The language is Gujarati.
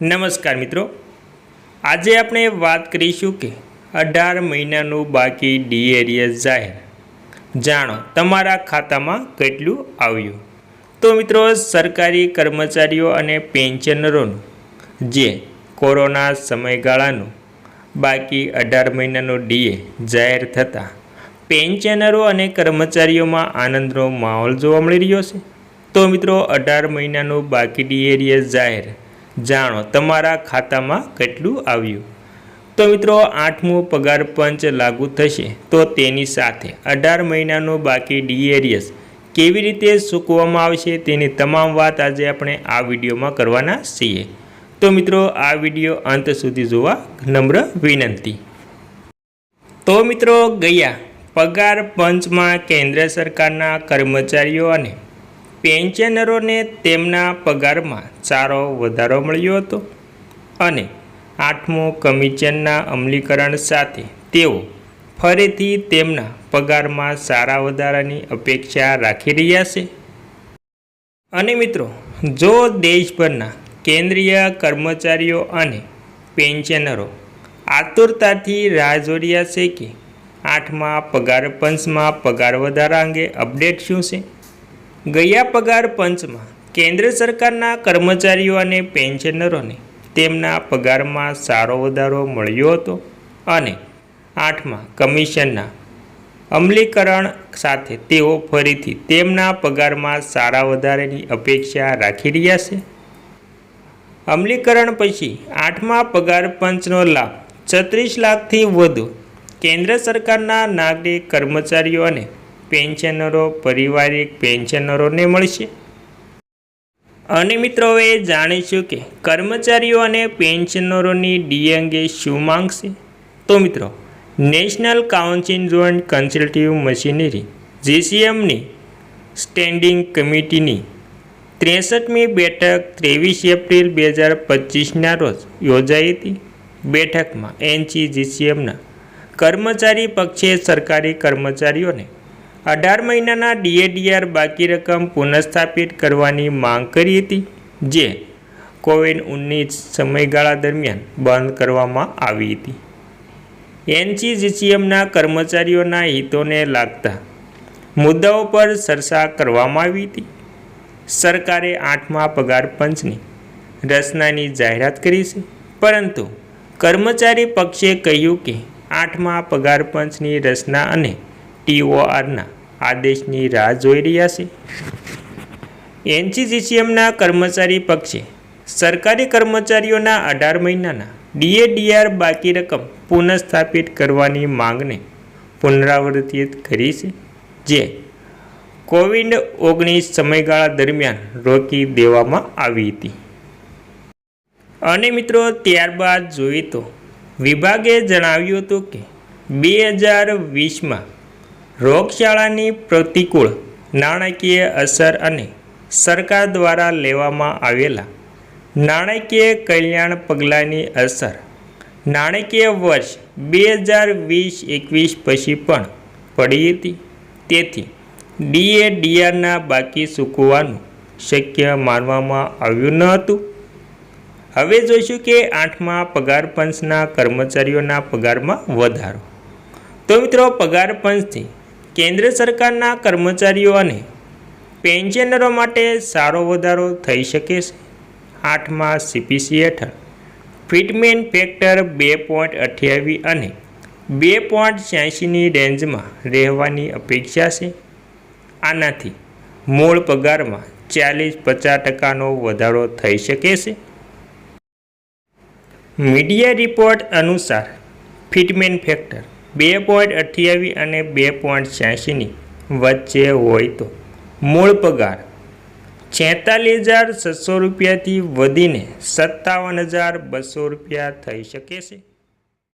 નમસ્કાર મિત્રો. આજે આપણે વાત કરીશું કે અઢાર મહિનાનું બાકી ડીએરિયસ જાહેર. જાણો, તમારા ખાતામાં કેટલું આવ્યું? તો મિત્રો, સરકારી કર્મચારીઓ અને પેન્શનરોનું, જે કોરોના સમયગાળાનું બાકી અઢાર મહિનાનું ડીએ જાહેર થતાં, પેન્શનરો અને કર્મચારીઓમાં આનંદનો માહોલ જોવા મળી રહ્યો છે. તો મિત્રો, અઢાર મહિનાનું બાકી ડીએરિયસ જાહેર જાણો, તમારા ખાતામાં કેટલું આવ્યું? તો મિત્રો, આઠમું પગાર પંચ લાગુ થશે. તો તેની સાથે અઢાર મહિનાનો બાકી ડીએરિયસ કેવી રીતે ચૂકવવામાં આવશે તેની તમામ વાત આજે આપણે આ વિડીયોમાં કરવાના છીએ. તો મિત્રો, આ વીડિયો અંત સુધી જોવા નમ્ર વિનંતી. તો મિત્રો, ગયા. પગાર પંચમાં કેન્દ્ર સરકારના કર્મચારીઓ અને પેન્શનરોને તેમના પગારમાં સારો વધારો મળ્યો હતો અને આઠમો કમિશનના અમલીકરણ સાથે તેઓ ફરીથી તેમના પગારમાં સારા વધારાની અપેક્ષા રાખી રહ્યા છે. અને મિત્રો, જો દેશભરના કેન્દ્રીય કર્મચારીઓ અને પેન્શનરો આતુરતાથી રાહ જોઈ છે કે આઠમા પગાર પંચમાં પગાર વધારા અંગે અપડેટ શું છે ગયા પગાર પંચમાં કેન્દ્ર સરકારના કર્મચારીઓ અને પેન્શનરોને તેમના પગારમાં સારો વધારો મળ્યો હતો અને આઠમા કમિશનના અમલીકરણ સાથે તેઓ ફરીથી તેમના પગારમાં સારા વધારાની અપેક્ષા રાખી રહ્યા છે. અમલીકરણ પછી આઠમા પગાર પંચનો લાભ છત્રીસ લાખથી વધુ કેન્દ્ર સરકારના નાગરિક કર્મચારીઓ અને પેન્શનરો, પારિવારિક પેન્શનરોને મળશે. અને મિત્રો, હવે જાણીશું કે કર્મચારીઓ અને પેન્શનરોની ડી અંગે શું માંગશે તો મિત્રો, national council joint consultative machinery, જીસીએમની standing કમિટીની ત્રેસઠમી બેઠક ત્રેવીસ એપ્રિલ બે હજાર પચીસના રોજ યોજાઈ હતી. બેઠકમાં એનસી જીસીએમના કર્મચારી પક્ષે સરકારી કર્મચારીઓને અઢાર મહિનાના ડીએડીઆર બાકી રકમ પુનઃસ્થાપિત કરવાની માંગ કરી હતી, જે કોવિડ ઓગણીસ સમયગાળા દરમિયાન બંધ કરવામાં આવી હતી. એનસીજીસીએમના કર્મચારીઓના હિતોને લાગતા મુદ્દાઓ પર ચર્ચા કરવામાં આવી હતી. સરકારે આઠમા પગાર પંચની રચનાની જાહેરાત કરી છે, પરંતુ કર્મચારી પક્ષે કહ્યું કે આઠમા પગાર પંચની રચના અને ટીઓઆરના આદેશની રાહ જોઈ રહ્યા છે. એનસીજીસીએમના કર્મચારી પક્ષે સરકારી કર્મચારીઓના અઢાર મહિનાના ડીએડીઆર બાકી રકમ પુનઃસ્થાપિત કરવાની માંગને પુનરાવર્તિત કરી છે, જે કોવિડ ઓગણીસ સમયગાળા દરમિયાન રોકી દેવામાં આવી હતી. અને મિત્રો, ત્યારબાદ જોઈએ તો વિભાગે જણાવ્યું હતું કે બે હજાર વીસમાં રોગચાળાની પ્રતિકૂળ, નાણાકીય અસર અને સરકાર દ્વારા લેવામાં આવેલા નાણાકીય કલ્યાણ પગલાંની અસર. નાણાકીય વર્ષ બે હજાર વીસ એકવીસ પછી પણ પડી હતી. તેથી ડીએ ડીઆરના બાકી ચૂકવવાનું શક્ય માનવામાં આવ્યું ન હતું. હવે જોઈશું કે આઠમા પગાર પંચના કર્મચારીઓના પગારમાં વધારો. તો મિત્રો, પગાર પંચથી કેન્દ્ર સરકારના કર્મચારીઓ અને પેન્શનરો માટે સારો વધારો થઈ શકે છે. આઠમા સીપીસી હેઠળ ફિટમેન્ટ ફેક્ટર બે પોઈન્ટ અઠ્યાવીસ અને બે પોઈન્ટ છ્યાસીની રેન્જમાં રહેવાની અપેક્ષા છે. આનાથી મૂળ પગારમાં ચાલીસ પચાસ ટકાનો વધારો થઈ શકે છે. મીડિયા રિપોર્ટ અનુસાર ફિટમેન ફેક્ટર બે પોઈન્ટ અઠ્યાવીસ અને બે પોઈન્ટ છ્યાસીની વચ્ચે હોય તો. મૂળ પગાર છેતાલીસ હજાર છસો રૂપિયાથી વધીને સત્તાવન હજાર બસો રૂપિયા થઈ શકે છે.